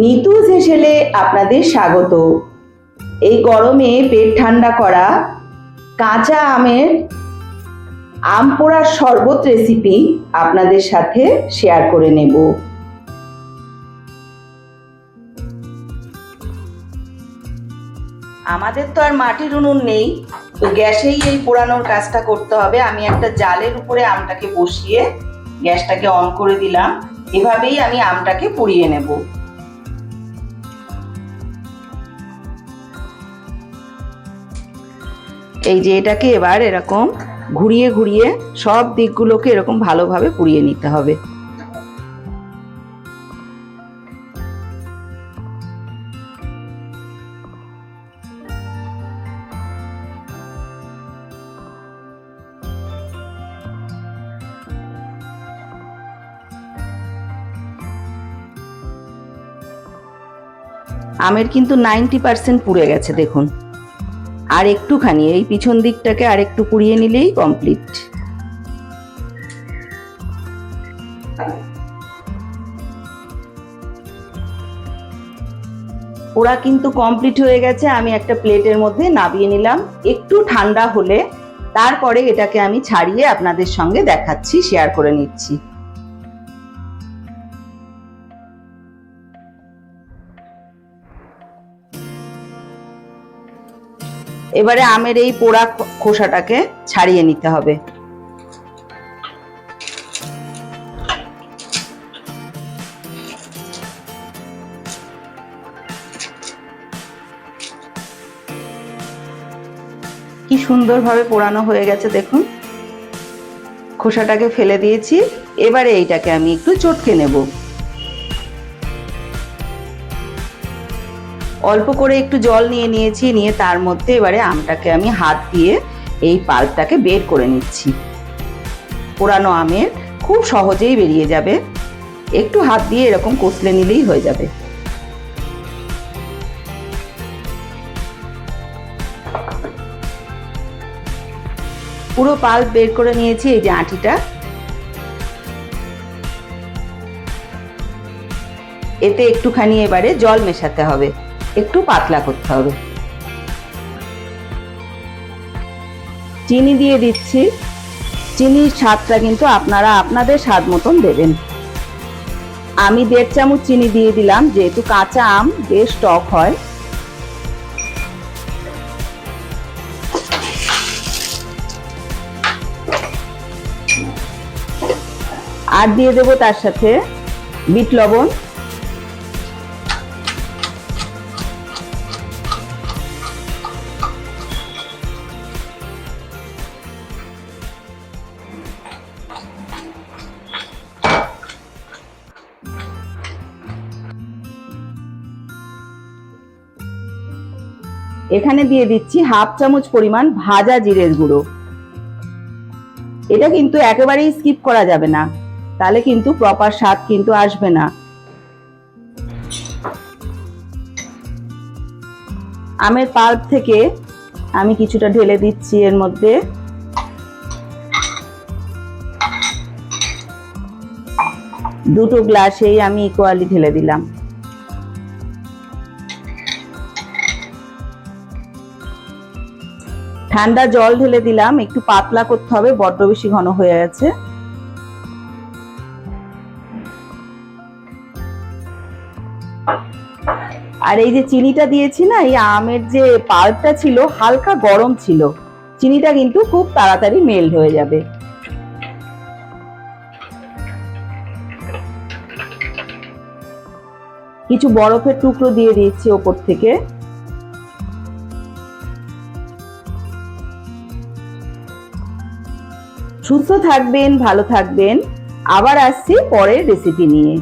নিতু হেসেলে আপনাদের স্বাগত। এই গরমে পেট ঠান্ডা করা কাঁচা আমের আম পোড়ার শরবত রেসিপি আপনাদের সাথে শেয়ার করে নেব। আমাদের তো আর মাটির উনুন নেই, তো গ্যাসেই এই পোড়ানোর কাজটা করতে হবে। আমি একটা জালের উপরে আমটাকে বসিয়ে গ্যাসটাকে অন করে দিলাম। এভাবেই আমি আমটাকে পুড়িয়ে নেব। এই যে এটাকে এবার এরকম ঘুরিয়ে ঘুরিয়ে সব দিকগুলোকে এরকম ভালোভাবে পুড়িয়ে নিতে হবে। আমের কিন্তু নাইনটি পার্সেন্ট পুড়ে গেছে, দেখুন। আর একটুখানি, এই পিছন দিকটাকে আর একটু পুড়িয়ে নিলেই কমপ্লিট ওরা কিন্তু কমপ্লিট হয়ে গেছে, আমি একটা প্লেটের মধ্যে নাবিয়ে নিলাম। একটু ঠান্ডা হলে তারপরে এটাকে আমি ছাড়িয়ে আপনাদের সঙ্গে দেখাচ্ছি শেয়ার করে নিচ্ছি। এবারে আমের এই পোড়া খোসাটাকে ছাড়িয়ে নিতে হবে। কি সুন্দরভাবে পোড়ানো হয়ে গেছে দেখুন। খোসাটাকে ফেলে দিয়েছি। এবারে এইটাকে আমি একটু চটকে নেব। অল্প করে একটু জল নিয়ে নিয়েছি, নিয়ে তার মধ্যে এবারে আমটাকে আমি হাত দিয়ে এই পাল্পটাকে বের করে নিচ্ছি। পোড়ানো আমের খুব সহজেই বেরিয়ে যাবে। একটু হাত দিয়ে এরকম কষলে নিলেই হয়ে যাবে। পুরো পাল্প বের করে নিয়েছি এই যে আঁটিটা। এতে একটুখানি এবারে জল মেশাতে হবে। একটু পাতলা করতে হবে। চিনি দিয়ে দিচ্ছি। চিনির স্বাদটা কিন্তু আপনারা আপনাদের স্বাদ মতন দেবেন। আমি দেড় চামচ চিনি দিয়ে দিলাম, যেহেতু কাঁচা আম, বেশ টক হয়। আর দিয়ে দেবো তার সাথে বিট লবণ। এখানে দিয়ে দিচ্ছি হাফ চামচ পরিমাণ ভাজা জিরের গুঁড়ো। এটা কিন্তু একেবারেই স্কিপ করা যাবে না। তাহলে কিন্তু প্রপার স্বাদ কিন্তু আসবে না। আমের পাল্প থেকে আমি কিছুটা ঢেলে দিচ্ছি এর মধ্যে। দুটো গ্লাসেই আমি ইকুয়ালি ঢেলে দিলাম। ঠান্ডা জল ঢেলে দিলাম, একটু পাতলা করতে হবে, বড্ড বেশি ঘন হয়ে গেছে। আর এই যে চিনিটা দিয়েছি না, এই আমের যে পাল্পটা ছিল, হালকা গরম ছিল। চিনিটা কিন্তু খুব তাড়াতাড়ি মেল্ট হয়ে যাবে। কিছু বরফের টুকরো দিয়ে দিয়েছি ওপর থেকে। সুস্থ থাকবেন ভালো থাকবেন। আবার আসছি পরের রেসিপি নিয়ে।